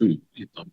И там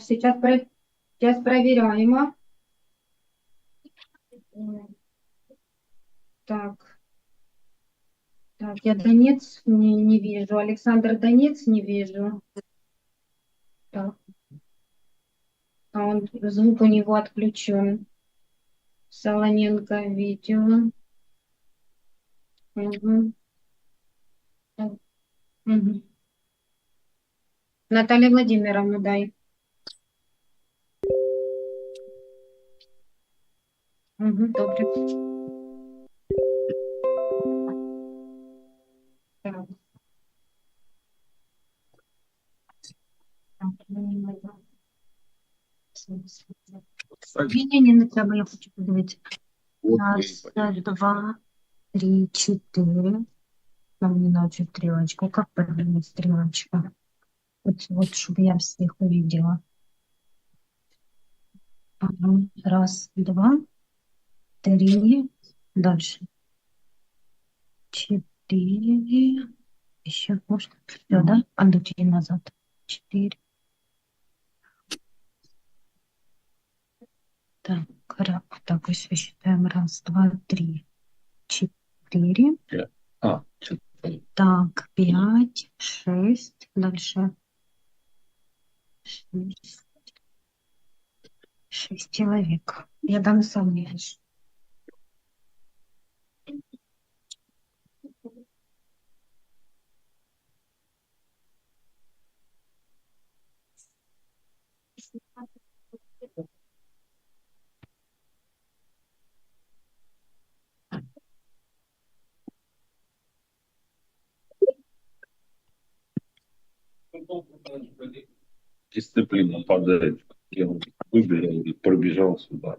Сейчас, про- сейчас проверяем. а. Так. Так, я Донец не, не вижу. Александр Донец не вижу. Так. А он, звук у него отключен. Солоненко видео. Так. Мгм. Наталья Владимировна, дай. Угу, добре. Так. Так, мені надо. Ні, ні, ні, не треба, я хочу подивитися. Вот Раз, мы и два, три, четыре. Там не ночью стрелочка. Как повернуть стрелочка? Вот, вот, чтобы я всех увидела. Ага. Раз, два, три. Дальше. Четыре. Еще можно. Все, да? А теперь назад. Четыре. Так, ра- так, ось считаем. Раз, два, три, четыре. А, четыре. Так, пять, шесть, дальше. Шесть. Шесть человек. Я дам сам не Дисциплина падает. Я выбежал и пробежал сюда.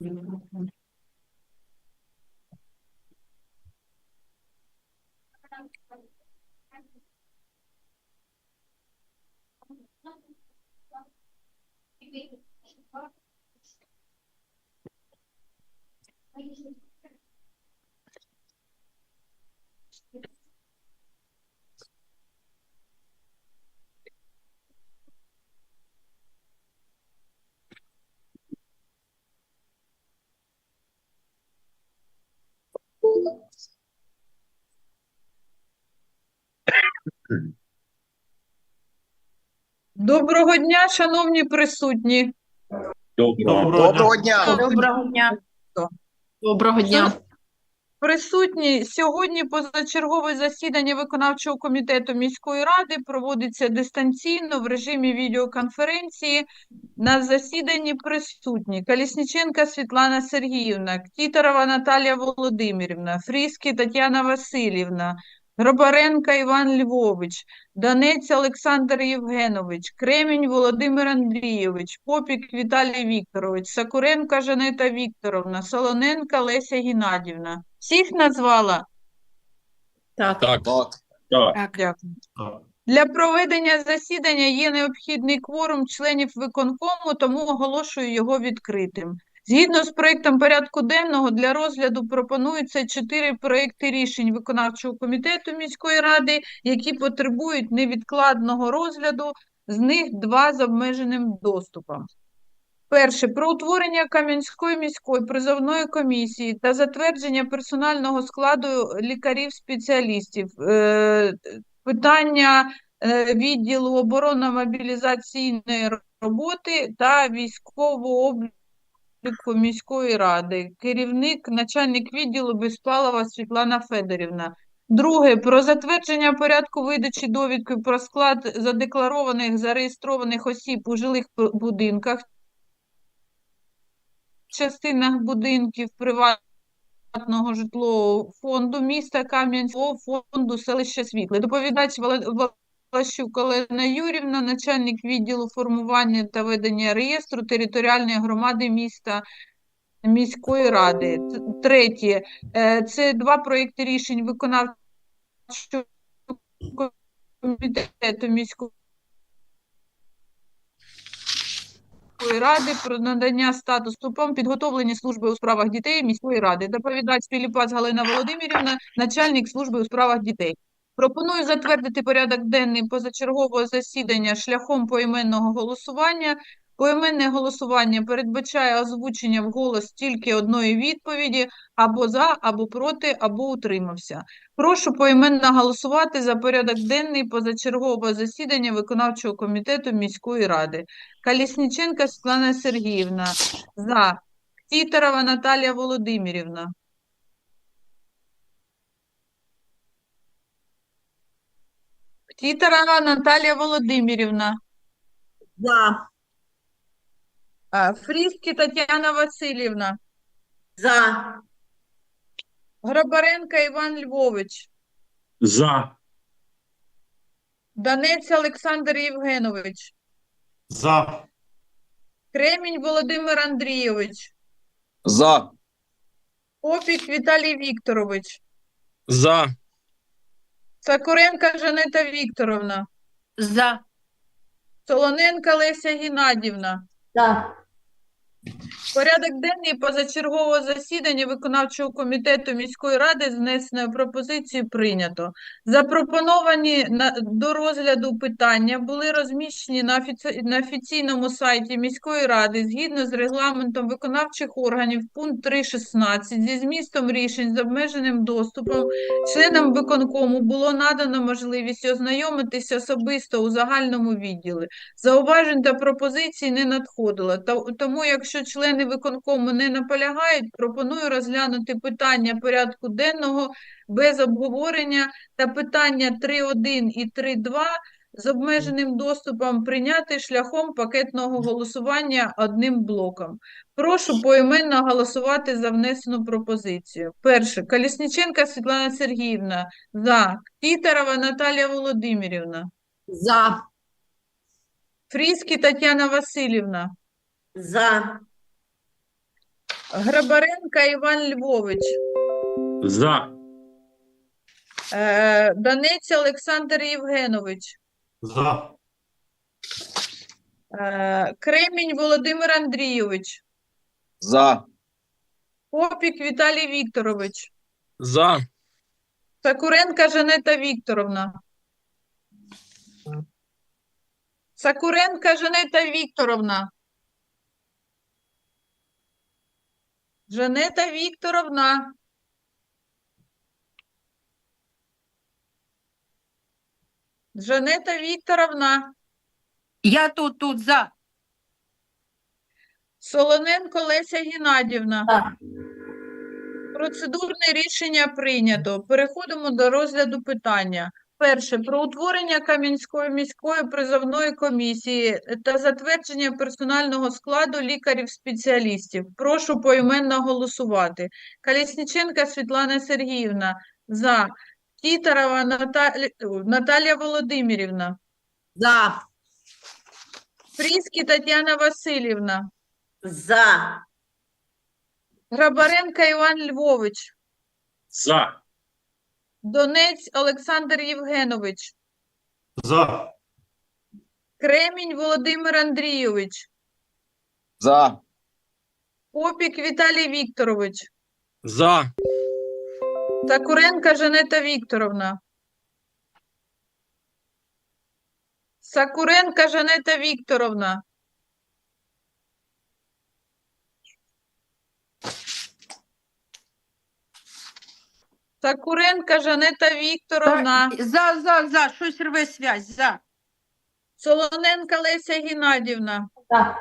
Люди. Доброго дня, шановні присутні. Доброго. Доброго дня. Доброго дня. Доброго дня. Присутні сьогодні позачергове засідання виконавчого комітету міської ради проводиться дистанційно в режимі відеоконференції. На засіданні присутні Калісніченка Світлана Сергіївна, Ктіторова Наталія Володимирівна, Фріски Тетяна Васильівна, Гробаренко Іван Львович, Донець Олександр Євгенович, Кремінь Володимир Андрійович, Попік Віталій Вікторович, Сакуренко Жанета Вікторовна, Солоненко Леся Геннадівна. Всіх назвала? Так. Так. Так, Дякую. Для проведення засідання є необхідний кворум членів виконкому, тому оголошую його відкритим. Згідно з проектом порядку денного для розгляду пропонується чотири проекти рішень виконавчого комітету міської ради, які потребують невідкладного розгляду, з них два з обмеженим доступом. Перше про утворення Кам'янської міської призовної комісії та затвердження персонального складу лікарів-спеціалістів. Е, Питання е, відділу оборонно-мобілізаційної роботи та військового обліку міської ради. Керівник, начальник відділу Безпалова Світлана Федорівна. Друге, про затвердження порядку видачі довідки про склад задекларованих зареєстрованих осіб у жилих будинках, частинах будинків приватного житлового фонду міста Кам'янського фонду селища Світле. Доповідач Вала- Влащук Олена Юрівна, начальник відділу формування та ведення реєстру територіальної громади міста міської ради. Третє, е, це два проекти рішень виконавчого комітету міської ради про надання статусу ступом підготовлення служби у справах дітей міської ради. Доповідач Піліпас Галина Володимирівна, начальник служби у справах дітей. Пропоную затвердити порядок денний позачергового засідання шляхом поіменного голосування. Поіменне голосування передбачає озвучення вголос тільки одної відповіді або за, або проти, або утримався. Прошу поіменно голосувати за порядок денний позачергового засідання виконавчого комітету міської ради. Колісніченка Світлана Сергіївна. За. Тітерова Наталія Володимирівна. Тітерова Наталія Володимирівна. За. А, Фріски Тетяна Васильівна. За. Грабаренко Іван Львович. за. Донець Олександр Євгенович. За. Кремінь Володимир Андрійович. За. Попік Віталій Вікторович. За. Сакуренко Жанета Вікторовна. За. Солоненка Леся Геннадівна. За. Порядок денний позачергового засідання виконавчого комітету міської ради з внесеною пропозицією прийнято. Запропоновані на, до розгляду питання були розміщені на, офіці, на офіційному сайті міської ради згідно з регламентом виконавчих органів пункт 3.16 зі змістом рішень з обмеженим доступом членам виконкому було надано можливість ознайомитися особисто у загальному відділі. Зауважень та пропозицій не надходило. Тому, якщо члени виконкому не наполягають, пропоную розглянути питання порядку денного без обговорення та питання 3.1 і 3.2 з обмеженим доступом прийняти шляхом пакетного голосування одним блоком. Прошу поіменно голосувати за внесену пропозицію. Перше. Колісніченка Світлана Сергіївна. За. Тітарова Наталія Володимирівна. За. Фріські Тетяна Васильівна. За. Грабаренка Іван Львович. За. Е, Донець Олександр Євгенович. За. Е, Кремінь Володимир Андрійович. За. Попік Віталій Вікторович. За. Сакуренка Жанета Вікторовна. Сакуренка Жанета Вікторовна. Жанета Вікторовна. Жанета Вікторовна. Я тут, тут, за. Солоненко Леся Геннадівна. За. Процедурне рішення прийнято. Переходимо до розгляду питання. Перше. Про утворення Кам'янської міської призовної комісії та затвердження персонального складу лікарів-спеціалістів. Прошу поіменно голосувати. Колесніченка Світлана Сергіївна. За. Тітарова Наталі... Наталія Володимирівна. За. Фріські Тетяна Васильівна. За. Грабаренка Іван Львович. За. Донець Олександр Євгенович. За. Кремінь Володимир Андрійович. За. Попік Віталій Вікторович. За. Сакуренка Жанета Вікторовна. Сакуренка Жанета Вікторовна. Сакуренка Жанета Вікторовна. За, за, за. Щось рве связь. За. Солоненка Леся Геннадівна. Так.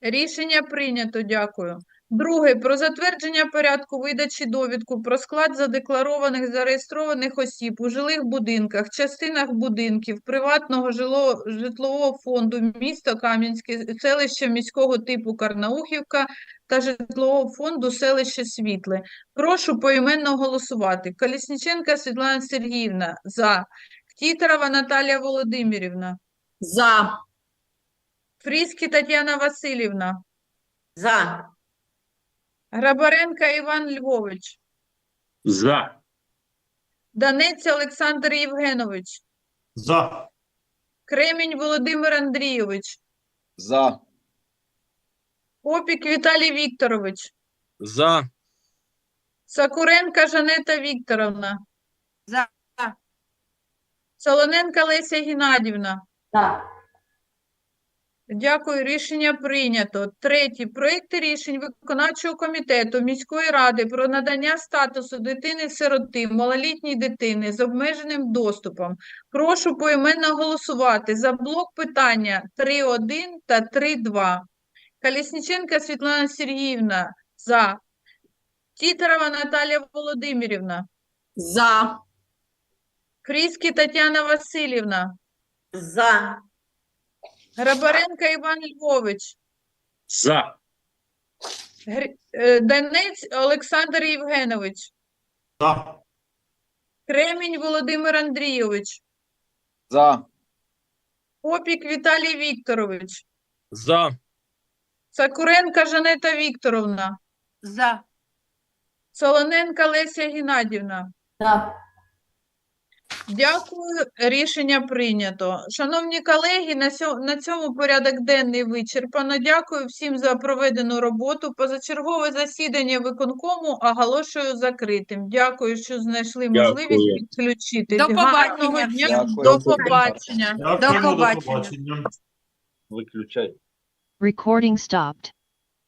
Рішення прийнято, дякую. Друге, про затвердження порядку видачі довідку про склад задекларованих зареєстрованих осіб у жилих будинках, частинах будинків приватного жило- житлового фонду міста Кам'янське, селища міського типу Карнаухівка та житлового фонду селище Світле. Прошу поіменно голосувати. Колісніченка Світлана Сергіївна за. Тітарова Наталія Володимирівна. За. Фріські Тетяна Васильівна. За. Грабаренка Іван Львович. За. Данець Олександр Євгенович. За. Кремінь Володимир Андрійович. За. Попік Віталій Вікторович. За. Сакуренка Жанета Вікторовна. За. Солоненка Леся Геннадівна. За. Дякую, рішення прийнято. Третє. Проекти рішень виконавчого комітету міської ради про надання статусу дитини-сироти, малолітньої дитини з обмеженим доступом. Прошу поіменно голосувати за блок питання 3.1 та 3.2. Колесніченка Світлана Сергіївна за. Тітарова Наталія Володимирівна. За. Фріські Тетяна Васильівна. За. Грабаренка Іван Львович. За. Гр- е, Данець Олександр Євгенович. За. Кремінь Володимир Андрійович. За. Попік Віталій Вікторович. За. Сакуренка Жанета Вікторовна. За. Солоненка Леся Геннадівна. За. Дякую, рішення прийнято. Шановні колеги, на, сьо- на цьому порядок денний вичерпано. Дякую всім за проведену роботу. Позачергове засідання виконкому оголошую закритим. Дякую, що знайшли Дякую. можливість підключити. До Гарного побачення дня. всім. Дякую. До побачення. До побачення. Виключай. Recording stopped.